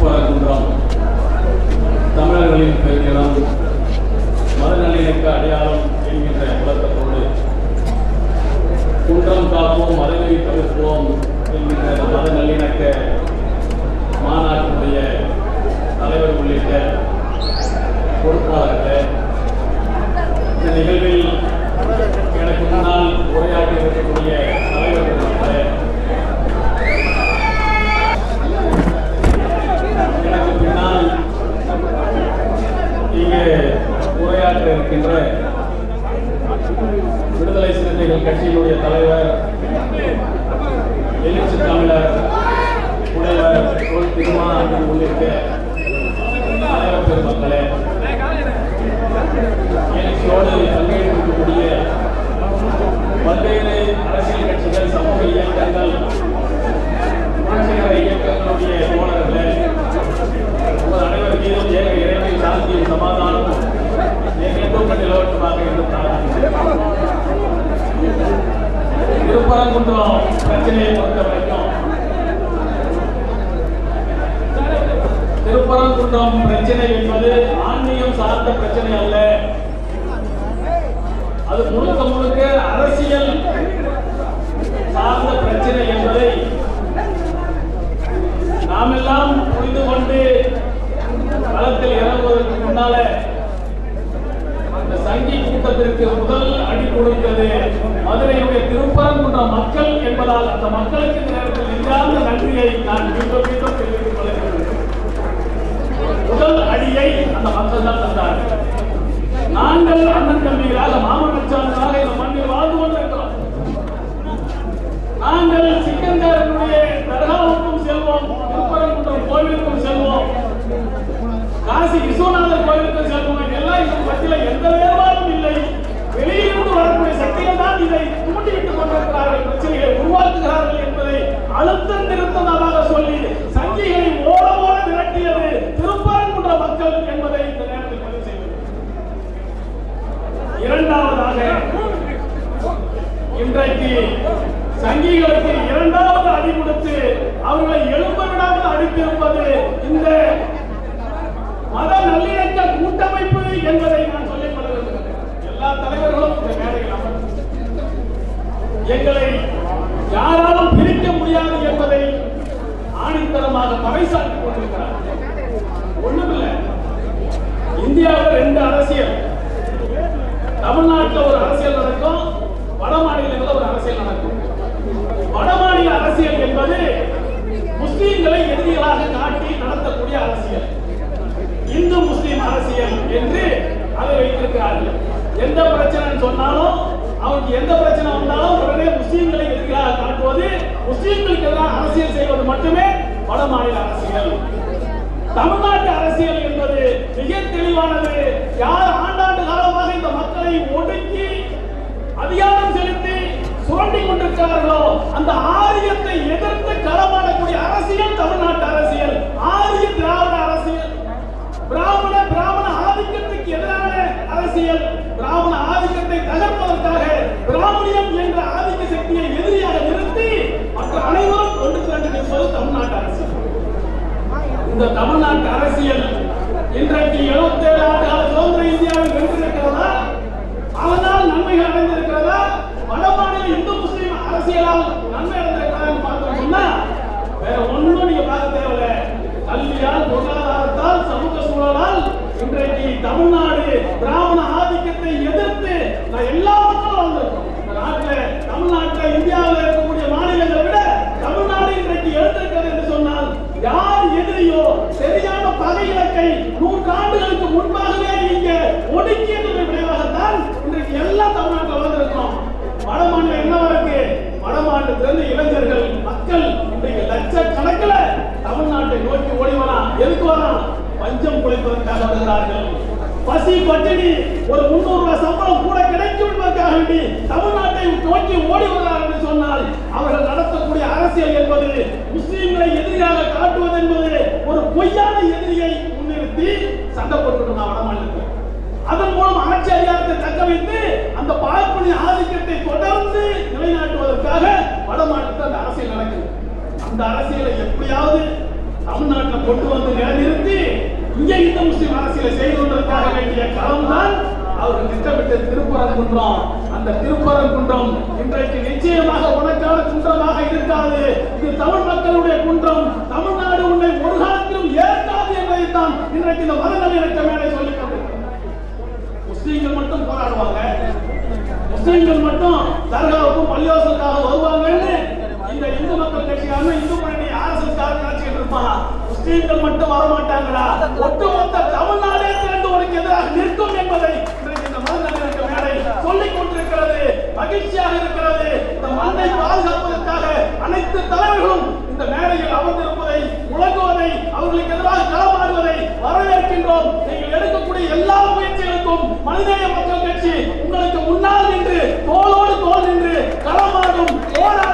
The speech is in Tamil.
குன்றம் தமிழர்களின் பெருநிலம் மதநல்லிணக்க அடையாளம் என்கின்ற விளக்கத்தோடு குன்றம் காப்போம் மதநெறி தவிர்ப்போம் என்கின்ற மத மதநல்லிணக்க மாநாட்டினுடைய தலைவர் உள்ளிட்ட பொறுப்பாளர்கள் தலைவராக இருக்கின்ற விடுதலை சிறுத்தைகள் கட்சியினுடைய தலைவர் எழுச்சி தமிழர் புனைவர் தொல் திருமாவளவன் உள்ளிட்ட திருப்பரங்குன்றம் பிரச்சனையை பொறுத்த வரைக்கும். திருப்பரங்குன்றம் பிரச்சனை என்பது ஆன்மீகம் சார்ந்த பிரச்சனை அல்ல. அது முழுக்க முழுக்க அரசியல் சார்ந்த பிரச்சனை என்பதை நாமெல்லாம் புரிந்து கொண்டு களத்தில் இறங்குவதற்கு முன்னால சங்கி முதல் அடி கொடுத்தது. மதுரையுடைய திருப்பரங்குன்றம் மக்கள் என்பதால் அந்த மக்களுக்கு இந்த நேரத்தில் நெஞ்சார்ந்த நன்றியை நான் மீண்டும் மீண்டும் தெரிவித்துக் கொள்கிறேன். முதல் அடியை அந்த மக்கள் தான் தந்தார்கள் நாங்கள் அண்ணன் தம்பிகளாக மாமனச்சான்களாக இந்த மண்ணில் வாழ்ந்து கொண்டிருக்கிறோம். நாங்கள் சிக்கந்தரனுடைய தர்காவுக்கும் செல்வோம் திருப்பரங்குன்றம் கோவிலுக்கும் செல்வோம் காசி விஸ்வநாதர் கோவிலுக்கும் செல்வோம். எல்லாம் இந்த பற்றில எந்த வேறுபாடும் வெளியிலிருந்து வரக்கூடிய சக்திகள் தான் இதை தூண்டிவிட்டுக் கொண்டிருக்கிறார்கள். பிரச்சனைகளை உருவாக்குகிறார்கள் என்பதை அழுத்தம் திருத்தமாக சொல்லி சங்கிகளை ஓட ஓட விரட்டியது திருப்பரங்குன்ற மக்கள் என்பதை இந்த நேரத்தில் பதிவு செய்வது. இரண்டாவதாக இன்றைக்கு சங்கிகளுக்கு இரண்டாவது அடி கொடுத்து அவர்களை எழும்ப விடாமல் அடித்திருப்பது இந்த ஆணித்தரமாக பறைசாற்றிக் கொண்டிருக்கிறார் ஒண்ணுமில்லை. இந்தியாவில் ரெண்டு அரசியல். தமிழ்நாட்டில் ஒரு அரசியல் நடக்கும் வட மாநிலங்களில் ஒரு அரசியல் நடக்கும். வட மாநில அரசியல் என்பது முஸ்லீம்களை எதிரிகளாக காட்டி நடத்தக்கூடிய அரசியல். இந்து முஸ்லீம் அரசியல் என்று அதை வைத்திருக்கிறார்கள். எந்த பிரச்சனை சொன்னாலும் அவருக்கு எந்த பிரச்சனை வந்தாலும் உடனே முஸ்லீம்களை எதிராக காட்டுவது முஸ்லீம்களுக்கு எதிராக அரசியல் செய்வது மட்டுமே வட மாநில அரசியல். தமிழ்நாட்டு அரசியல் என்பது மிக தெளிவானது. யார் ஆண்டாண்டு காலமாக இந்த மக்களை ஒடுக்கி அதிகாரம் செலுத்தி சுரண்டி கொண்டிருக்கிறார்களோ அந்த ஆரியத்தை எதிர்த்து களமாடக்கூடிய அரசியல் தமிழ்நாட்டு அரசியல். ஆரிய திராவிட அரசியல். பிராமண பிராமண ஆதிக்கத்துக்கு எதிரான அரசியல். பிராமண ஆதிக்கத்தை தகர்ப்பதற்காக பிராமணியம் என்ற ஆதிக்க சக்தியை எதிரியாக நிறுத்தி மற்ற அனைவரும் கொண்டு திரண்டு தமிழ்நாட்டு அரசியல் இந்த தமிழ்நாட்டு அரசியல் இன்றைக்கு 77 ஆண்டு கால சுதந்திர இந்தியாவில் வென்றிருக்கிறதா? அதனால் நன்மைகள் அடைந்திருக்கிறதா? வடமாநில இந்து முஸ்லீம் அரசியலால் நன்மை அடைந்திருக்கிறதா பார்த்தோம்னா வேற ஒன்றும் நீங்க பார்க்க தேவையில்லை. கல்வியால் பொருளாதாரத்தால் சமூக சூழலால் இன்றைக்கு தமிழ்நாடு பிராமண ஆதிக்கத்தை எதிர்த்து நான் எல்லா மக்களும் வந்திருக்கோம் இந்த நாட்டுல தமிழ்நாட்டுல இந்தியாவில் இருக்கக்கூடிய மாநிலங்களை விட தமிழ்நாடு இன்றைக்கு எழுந்திருக்கிறது என்று சொன்னால் யார் சரியான பகை இலக்கை நூற்றாண்டுகளுக்கு முன்பாகவே நீங்க ஒடுக்கியதன் விளைவாகத்தான் இன்றைக்கு எல்லாம் தமிழ்நாட்டில் வந்திருக்கிறோம் வட மாநிலம் என்ன இருக்கு வட மாநிலத்திலிருந்து இளைஞர்கள் மக்கள் இன்றைக்கு லட்சக்கணக்கில் தமிழ்நாட்டை நோக்கி ஓடி எதுக்கு வரான்? பஞ்சம் குலைப்பதற்காக வருகிறார்கள். பசி பட்டினி ஒரு முன்னூறு ரூபாய் சம்பளம் கூட கிடைக்கும் என்பதற்காக வேண்டி தமிழ்நாட்டை நோக்கி ஓடி வருகிறார்கள் என்று அவர்கள் நடத்தக்கூடிய அரசியல் என்பது முஸ்லிம்களை எதிரியாக காட்டுவது என்பது ஒரு பொய்யான எதிரியை முன்னிறுத்தி சண்டை போட்டு வட மாநிலத்தில். அதன் மூலம் ஆட்சி அதிகாரத்தை தக்க வைத்து அந்த பார்ப்பனிய ஆதிக்கத்தை தொடர்ந்து நிலைநாட்டுவதற்காக வடமாநிலத்தில் அந்த அரசியல் நடக்குது. அந்த அரசியலை எப்படியாவது தமிழ்நாட்டில் கொண்டு வந்து நிலைநிறுத்தி இங்கே இந்த முஸ்லிம் அரசியலை செய்து கொண்டதற்காக வேண்டிய காலம்தான் அவர் திட்டமிட்ட திருப்பரங்குன்றம் அந்த திருப்பரங்குன்றம் இன்றைக்கு நிச்சயமாக உனக்கான குன்றமாக இருக்காது. இது தமிழ் மக்களுடைய குன்றம். தமிழ்நாடு உன்னை ஒரு காலத்திலும் ஏற்காது என்பதைத்தான் இன்றைக்கு இந்த மதங்கள் நல்லிணக்க மேலே சொல்லி முஸ்லீம்கள் மட்டும் போராடுவாங்க. முஸ்லீம்கள் மட்டும் தர்காவுக்கும் பள்ளிவாசலுக்காக வருவாங்கன்னு இந்த இந்து மக்கள் கட்சியான இந்து முன்னணி ஆர்எஸ்எஸ் காரன் நினைச்சிட்டு இருப்பான் முஸ்லீம்கள் மட்டும் வர மனிதநேய மக்கள் கட்சி உங்களுக்கு முன்னால் நின்று தோளோடு தோல் நின்று களமாடும் போராடும்